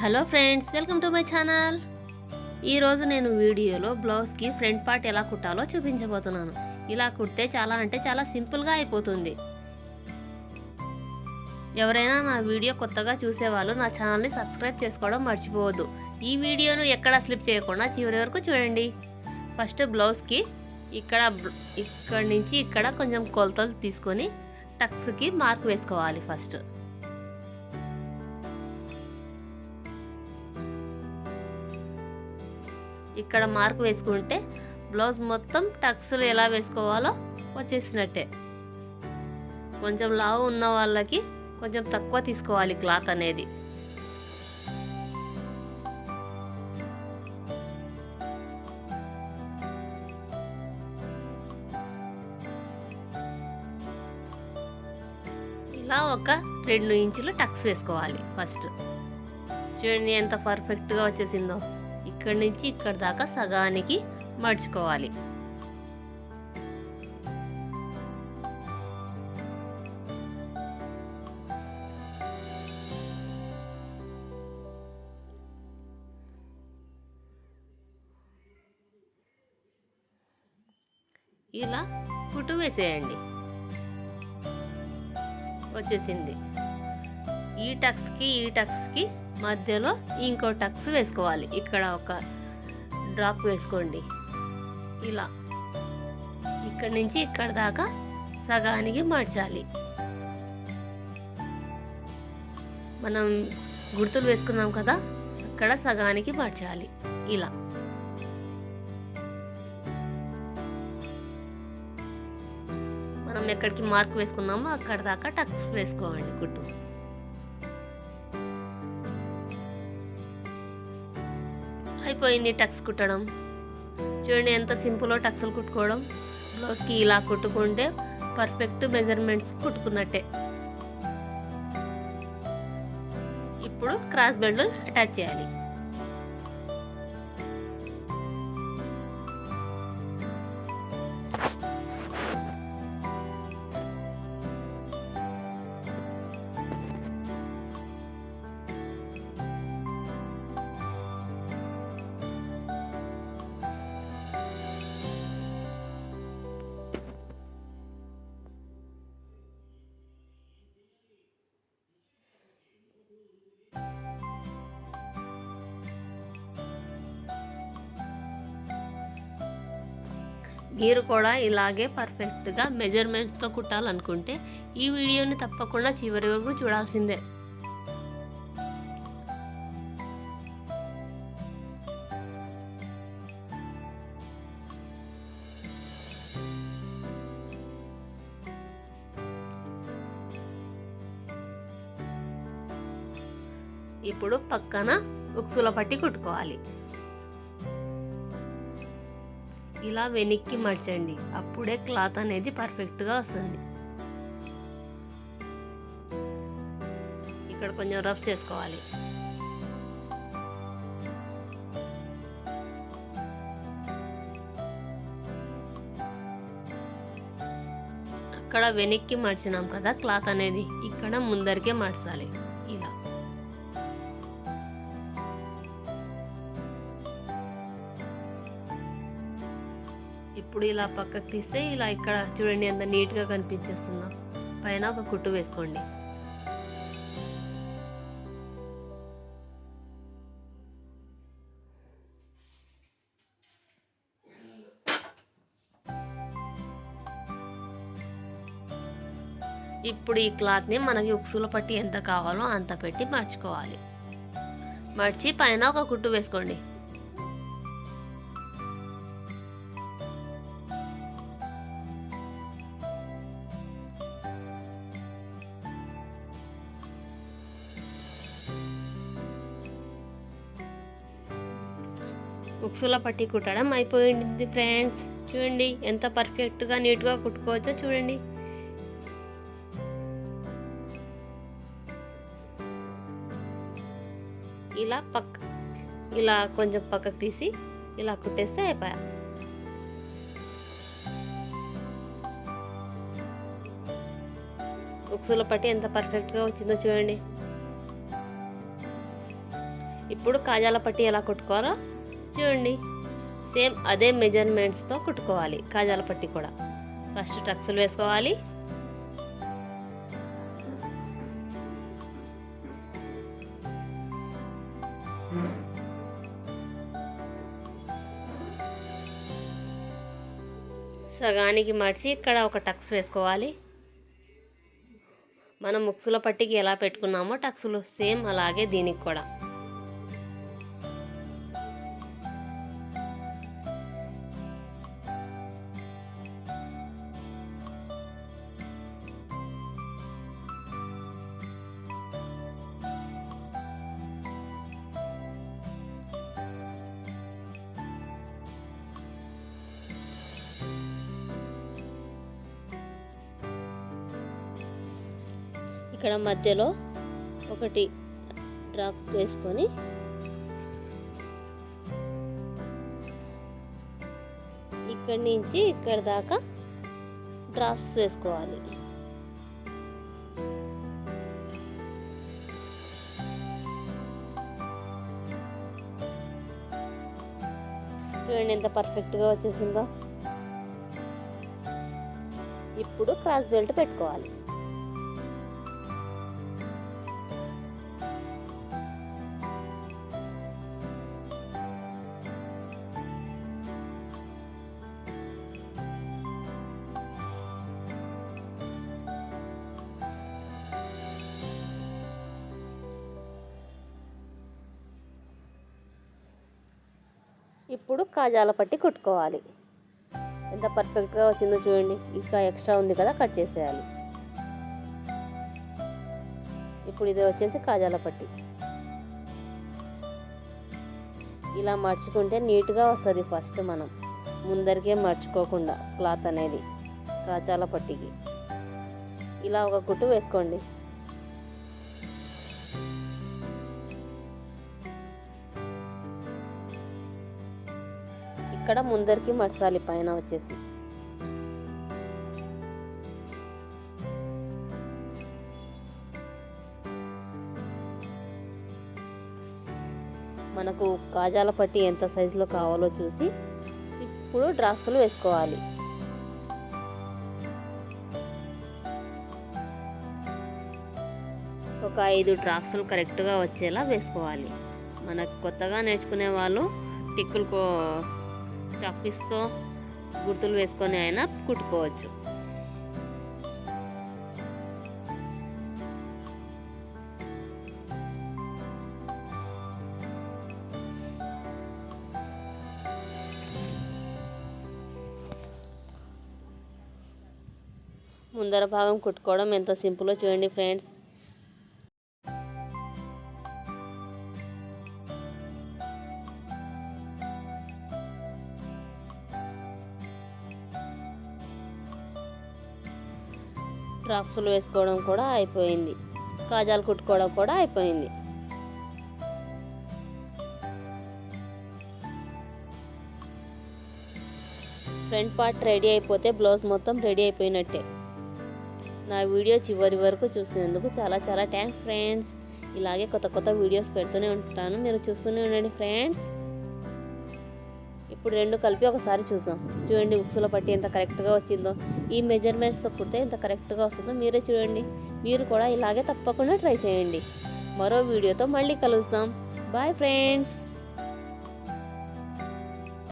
Hello friends welcome to my channel. ఈరోజు నేను వీడియోలో బ్లౌజ్కి ఫ్రంట్ పార్ట్ ఎలా కుట్టాలో చూపించబోతున్నాను. ఇలా కుడితే చాలా అంటే చాలా సింపుల్గా అయిపోతుంది. ఎవరైనా నా వీడియో కొత్తగా చూసేవాళ్ళు నా ఛానల్ని సబ్స్క్రైబ్ చేసుకోవడం మర్చిపోవద్దు. ఈ వీడియోను ఎక్కడ స్లిప్ చేయకుండా చివరి వరకు చూడండి. ఫస్ట్ బ్లౌజ్కి ఇక్కడ ఇక్కడ నుంచి ఇక్కడ కొంచెం కొలతలు తీసుకొని టక్స్కి మార్క్ వేసుకోవాలి ఫస్ట్. ఇక్కడ మార్క్ వేసుకుంటే బ్లౌజ్ మొత్తం టక్స్లు ఎలా వేసుకోవాలో వచ్చేసినట్టే. కొంచెం లావు ఉన్న వాళ్ళకి కొంచెం తక్కువ తీసుకోవాలి క్లాత్ అనేది. ఇలా ఒక రెండు ఇంచులు టక్స్ వేసుకోవాలి ఫస్ట్. చూడండి ఎంత పర్ఫెక్ట్గా వచ్చేసిందో. ఇక్కడి నుంచి ఇక్కడ దాకా సగానికి మడుచుకోవాలి. ఇలా పుట్టు వేసేయండి. వచ్చేసింది. ఈ టక్స్కి ఈ టక్స్కి మధ్యలో ఇంకో టక్స్ వేసుకోవాలి. ఇక్కడ ఒక డ్రాప్ వేసుకోండి. ఇలా. ఇక్కడ నుంచి ఇక్కడ దాకా సగానికి మార్చాలి. మనం గుర్తులు వేసుకున్నాం కదా అక్కడ సగానికి మార్చాలి. ఇలా. మనం ఎక్కడికి మార్క్ వేసుకున్నామో అక్కడ దాకా టక్స్ వేసుకోండి కుట్టు అయిపోయింది టక్స్ కుట్టడం. చూడండి ఎంత సింపుల్లో టక్స్లు కుట్టుకోవడం. బ్లౌజ్కి ఇలా కుట్టుకుంటే పర్ఫెక్ట్ మెజర్మెంట్స్ కుట్టుకున్నట్టే. ఇప్పుడు క్రాస్ బెల్ట్ అటాచ్ చేయాలి. మీరు కూడా ఇలాగే పర్ఫెక్ట్గా మెజర్మెంట్స్తో కుట్టాలనుకుంటే ఈ వీడియోని తప్పకుండా చివరి వరకు చూడాల్సిందే. ఇప్పుడు పక్కన ఉక్సుల పట్టి కుట్టుకోవాలి. ఇలా వెనక్కి మర్చండి. అప్పుడే క్లాత్ అనేది పర్ఫెక్ట్గా వస్తుంది. ఇక్కడ కొంచెం రఫ్ చేసుకోవాలి. అక్కడ వెనక్కి మర్చినాం కదా క్లాత్ అనేది. ఇక్కడ ముందరికే మడచాలి ఇలా. ఇప్పుడు ఇలా పక్కకు తీస్తే ఇలా ఇక్కడ చూడండి ఎంత నీట్గా కనిపించేస్తుందో. పైన ఒక కుట్టు వేసుకోండి. ఇప్పుడు ఈ క్లాత్ని మనకి ఉక్సుల పట్టి ఎంత కావాలో అంత పెట్టి మర్చుకోవాలి. మర్చి పైన ఒక కుట్టు వేసుకోండి. ఉక్సుల పట్టి కుట్టడం అయిపోయింది ఫ్రెండ్స్. చూడండి ఎంత పర్ఫెక్ట్గా నీట్గా కుట్టుకోవచ్చో చూడండి. ఇలా పక్క ఇలా కొంచెం పక్కకు తీసి ఇలా కుట్టేస్తే అయిపోయా. ఉక్సుల పట్టి ఎంత పర్ఫెక్ట్గా వచ్చిందో చూడండి. ఇప్పుడు కాజాల పట్టి ఎలా కుట్టుకోవాలో చూడండి. సేమ్ అదే మెజర్మెంట్స్తో కుట్టుకోవాలి కాజాల పట్టి కూడా. ఫస్ట్ టక్స్లు వేసుకోవాలి. సగానికి మడిచి ఇక్కడ ఒక టక్స్ వేసుకోవాలి. మనం ముక్సుల పట్టికి ఎలా పెట్టుకున్నామో టక్సులు సేమ్ అలాగే దీనికి కూడా. ఇక్కడ మధ్యలో ఒకటి డ్రాప్ వేసుకొని ఇక్కడి నుంచి ఇక్కడ దాకా డ్రాప్స్ వేసుకోవాలి చూడండి ఎంత పర్ఫెక్ట్గా వచ్చేసిందో. ఇప్పుడు క్రాస్ బెల్ట్ పెట్టుకోవాలి. ఇప్పుడు కాజాల పట్టి కుట్టుకోవాలి. ఎంత పర్ఫెక్ట్గా వచ్చిందో చూడండి. ఇంకా ఎక్స్ట్రా ఉంది కదా కట్ చేసేయాలి. ఇప్పుడు ఇది వచ్చేసి కాజాల పట్టి. ఇలా మర్చుకుంటే నీట్గా వస్తుంది ఫస్ట్ మనం. ముందరికే మర్చుకోకుండా క్లాత్ అనేది కాజాల పట్టికి. ఇలా ఒక కుట్టు వేసుకోండి. ఇక్కడ ముందరికి మడసాలి పైన వచ్చేసి. మనకు కాజాల పట్టి ఎంత సైజులో కావాలో చూసి ఇప్పుడు డ్రాస్లు వేసుకోవాలి. ఒక ఐదు డ్రాప్స్లు కరెక్ట్గా వచ్చేలా వేసుకోవాలి. మనకు కొత్తగా నేర్చుకునే వాళ్ళు టిక్కులు కో చాక్పీస్తో గుర్తులు వేసుకొని అయినా కుట్టుకోవచ్చు. ముందర భాగం కుట్టుకోవడం ఎంత సింపుల్లో చూడండి ఫ్రెండ్స్. డ్రాప్స్లు వేసుకోవడం కూడా అయిపోయింది. కాజాలు కుట్టుకోవడం కూడా అయిపోయింది. ఫ్రంట్ పార్ట్ రెడీ అయిపోతే బ్లౌజ్ మొత్తం రెడీ అయిపోయినట్టే. నా వీడియో చివరి వరకు చూసినందుకు చాలా చాలా థ్యాంక్స్ ఫ్రెండ్స్. ఇలాగే కొత్త కొత్త వీడియోస్ పెడుతూనే ఉంటాను. మీరు చూస్తూనే ఉండండి ఫ్రెండ్స్. ఇప్పుడు రెండు కలిపి ఒకసారి చూద్దాం. చూడండి ఉక్సుల పట్టి ఎంత కరెక్ట్గా వచ్చిందో. ఈ మెజర్మెంట్స్తో కుడితే ఎంత కరెక్ట్గా వస్తుందో మీరే చూడండి. మీరు కూడా ఇలాగే తప్పకుండా ట్రై చేయండి. మరో వీడియోతో మళ్ళీ కలుద్దాం. Bye friends